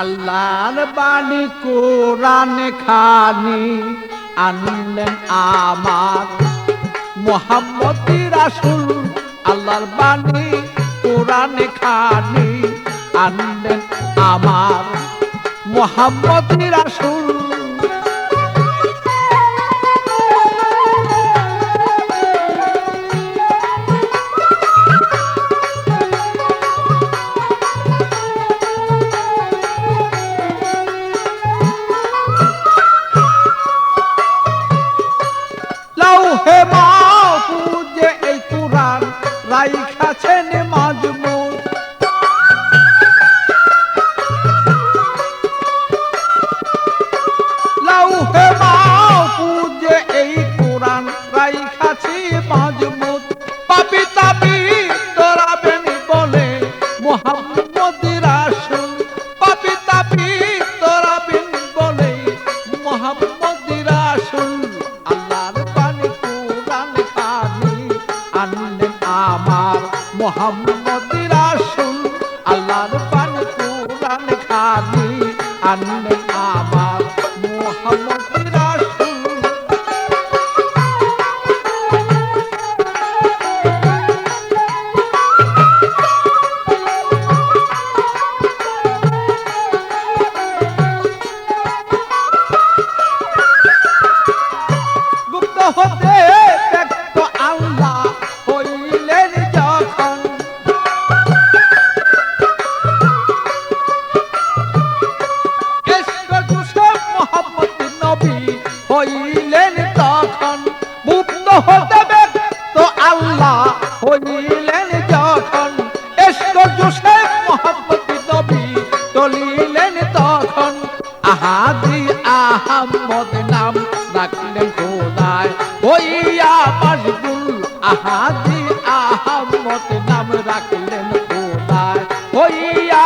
আল্লাহর বাণী কোরআন খানি আনলেন আমার। মোহাম্মদ রাসুল আল্লাহর বাণী কোরআন খানি আনলেন আমার। মোহাম্মদ রাসুল মোহাম্মদ রাসূল পাপি তাপি তরাবিন বলে মোহাম্মদ রাসূল আল্লাহর পানি কোরআন পানি আনলেন আমার মোহাম্মদ রাসূল আল্লাহর পানি কোরআন খানি আনলেন আল্লাহ হইলেন যখন এসকে তখন। আহাদি আহমদ নাম রাখলেন খোদায় হইয়া মশগুল আহাদি আহমদ নাম রাখলেন খোদায় হইয়া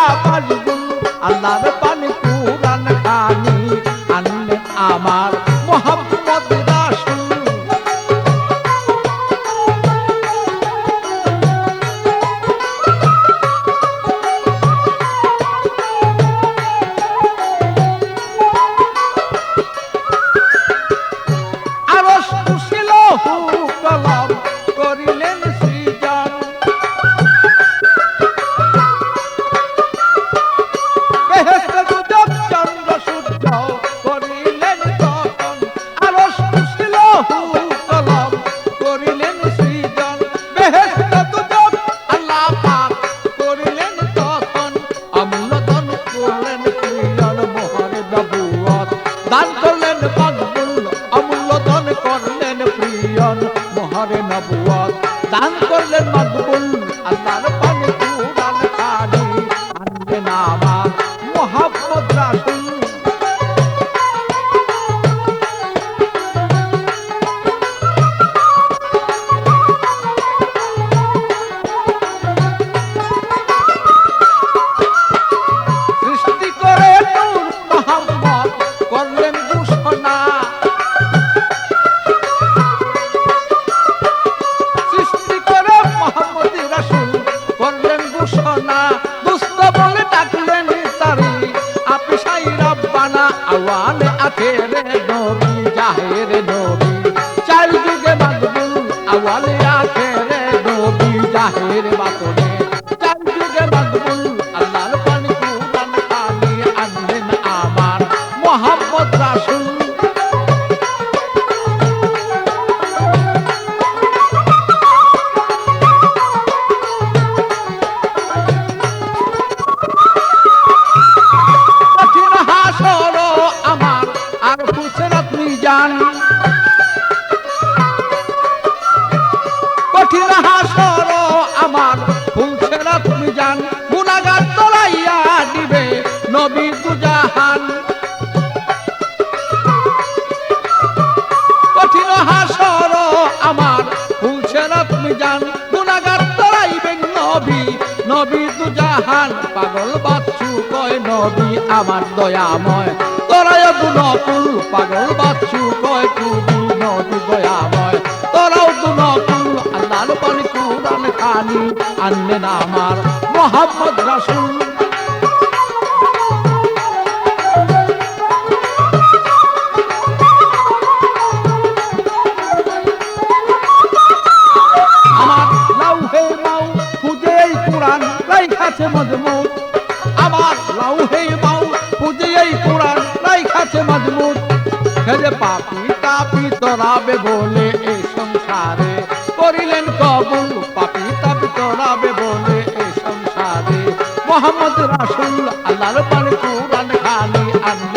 আল্লাহর পানি খানি আনলেন আমার প্রিয়ন মোহরে দান আপিসাই রব্বানা আওয়ালে আখেরে নবী, জাহের নবী। চার যুগে মাকবুল আওয়ালে আখেরে নবী, জাহের বাতনে মিজান কঠিন হাসর আমার ফুলছেরা তুমি জান। গুণাগার তলাইয়া দিবে নবী দুজাহান। কঠিন হাসর আমার ফুলছেরা তুমি তলাইবেন নবী তু জাহান পাগল বাচ্চু কয় নবী আমার দয়াময়। তোরাও তু নকুল পাগল বাচ্চু কয় তুমি নবী দয়াময়। তোরাও তু নকুল আল্লাহর পানি কুরান খানি আনলেন আমার মোহাম্মদ রাসূল। বলে এই সংসারে। করিলেন কবুল, পাপি তাপ চড়াবে বলে এই সংসারে। মোহাম্মদ রাসুল, আল্লাহর পানি কোরআন খানি আনলেন